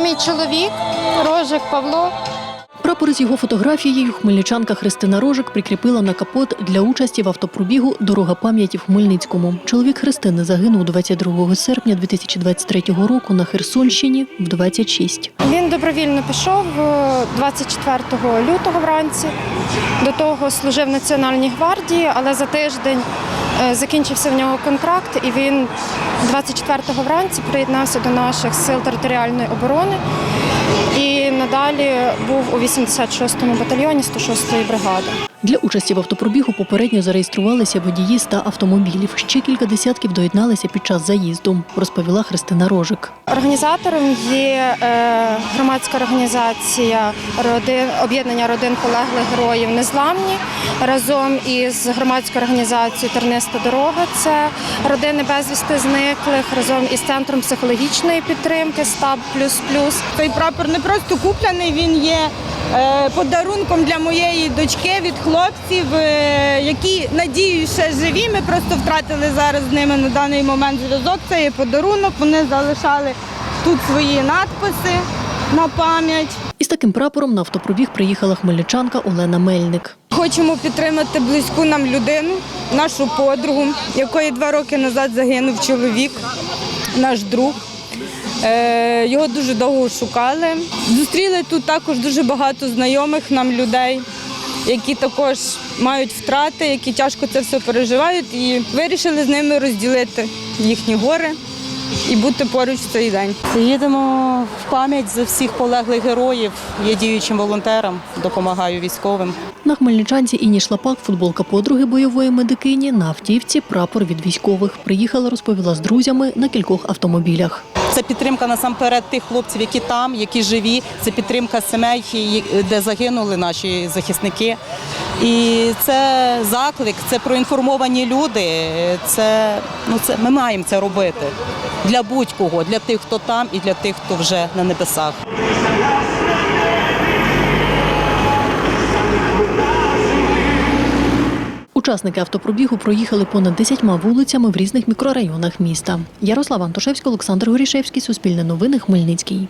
Це мій чоловік, Рожик Павло. Прапор з його фотографією хмельничанка Христина Рожик прикріпила на капот для участі в автопробігу Дорога пам'яті в Хмельницькому. Чоловік Христини загинув 22 серпня 2023 року на Херсонщині в 26. Він добровільно пішов е, 24 лютого вранці. До того служив в Національній гвардії, але за тиждень е, закінчився в нього контракт, і він 24-го вранці приєднався до наших сил територіальної оборони. І надалі був у 86-му батальйоні 106-ї бригади. Для участі в автопробігу попередньо зареєструвалися водії 100 автомобілів. Ще кілька десятків доєдналися під час заїзду, розповіла Христина Рожик. Організатором є е, громадська організація родин об'єднання родин полеглих героїв Незламні разом із громадською організацією Терниста дорога. Це родини безвісти зниклих разом із центром психологічної підтримки Стаб плюс плюс. Цей прапор не просто куплений, він є подарунком для моєї дочки від хлопців, е, які надію ще живі. Ми просто втратили зараз з ними на даний момент зв'язок. Це є подарунок. Вони залишали тут свої надписи на пам'ять. Із таким прапором на автопробіг приїхала хмельничанка Олена Мельник. Хочемо підтримати близьку нам людину, нашу подругу, якої два роки назад загинув чоловік, наш друг. Е, Його дуже довго шукали. Зустріли тут також дуже багато знайомих нам людей, які також мають втрати, які тяжко це все переживають, і вирішили з ними розділити їхні гори і бути поруч в цей день. Їдемо в пам'ять за всіх полеглих героїв. Є діючим волонтерам, допомагаю військовим. На хмельничанці Інні Шлапак, футболка подруги бойової медикині, на автівці прапор від військових. Приїхала, розповіла з друзями на кількох автомобілях. Це підтримка насамперед тих хлопців, які там, які живі. Це підтримка сімей, де загинули наші захисники. І це заклик, це проінформовані люди. Це, ну, це, ми маємо це робити для будь-кого, для тих, хто там, і для тих, хто вже на небесах. Учасники автопробігу проїхали понад 10 вулицями в різних мікрорайонах міста. Ярослава Антошевська, Олександр Горішевський, Суспільне новини, Хмельницький.